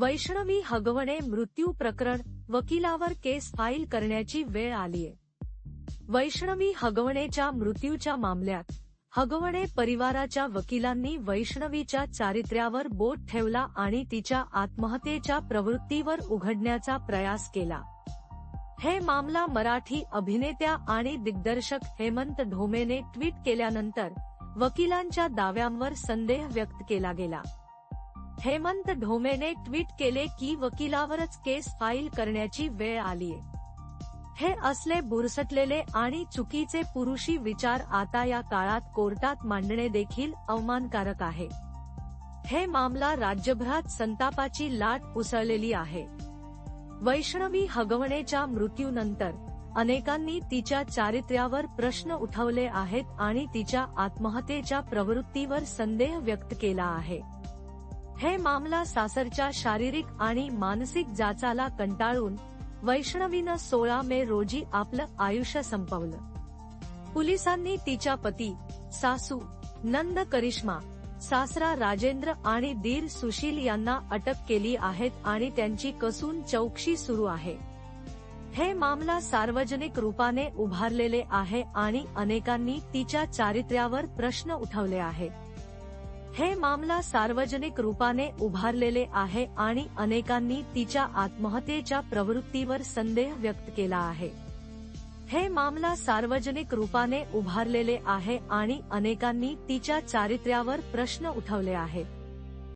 वैष्णवी हगवणे मृत्यू प्रकरण वकिलावर केस फाईल करण्याची वेळ आलीय वैष्णवी हगवणेच्या मृत्यूच्या मामल्यात हगवणे परिवाराच्या वकिलांनी वैष्णवीच्या चारित्र्यावर बोट ठेवला आणि तिच्या आत्महत्येच्या प्रवृत्तीवर उघडण्याचा प्रयास केला. हे मामला मराठी अभिनेत्या आणि दिग्दर्शक हेमंत ढोमेने ट्विट केल्यानंतर वकिलांच्या दाव्यांवर संदेह व्यक्त केला गेला. हेमंत ढोमेने ट्विट केले की वकिलावरच केस फाईल करण्याची वेळ आलीय. हे असले बुरसटलेले आणि चुकीचे पुरुषी विचार आता या काळात कोर्टात मांडणे देखील अवमानकारक आहे. हे मामला राज्यभरात संतापाची लाट उसळलेली आहे. वैष्णवी हगवणेच्या मृत्यूनंतर अनेकांनी तिच्या चारित्र्यावर प्रश्न उठवले आहेत आणि तिच्या आत्महत्येच्या प्रवृत्तीवर संदेह व्यक्त केला आहे. हे मामला सासरच्या शारीरिक आणि मानसिक जाचाला कंटाळून वैष्णवीनं सोळा मे रोजी आपलं आयुष्य संपवलं. पोलिसांनी तिच्या पती सासू नंद करिश्मा सासरा राजेंद्र आणि दीर सुशील यांना अटक केली आहेत आणि त्यांची कसून चौकशी सुरू आहे. हे मामला सार्वजनिक रूपाने उभारलेले आहे आणि अनेकांनी तिच्या चारित्र्यावर प्रश्न उठवले आहेत. हे मामला सार्वजनिक रूपाने उभारलेले आहे आणि अनेकांनी तिच्या आत्महत्येच्या प्रवृत्तीवर संदेह व्यक्त केला आहे. हे मामला सार्वजनिक रूपाने उभारलेले आहे आणि अनेकांनी तिच्या चारित्र्यावर प्रश्न उठवले आहेत.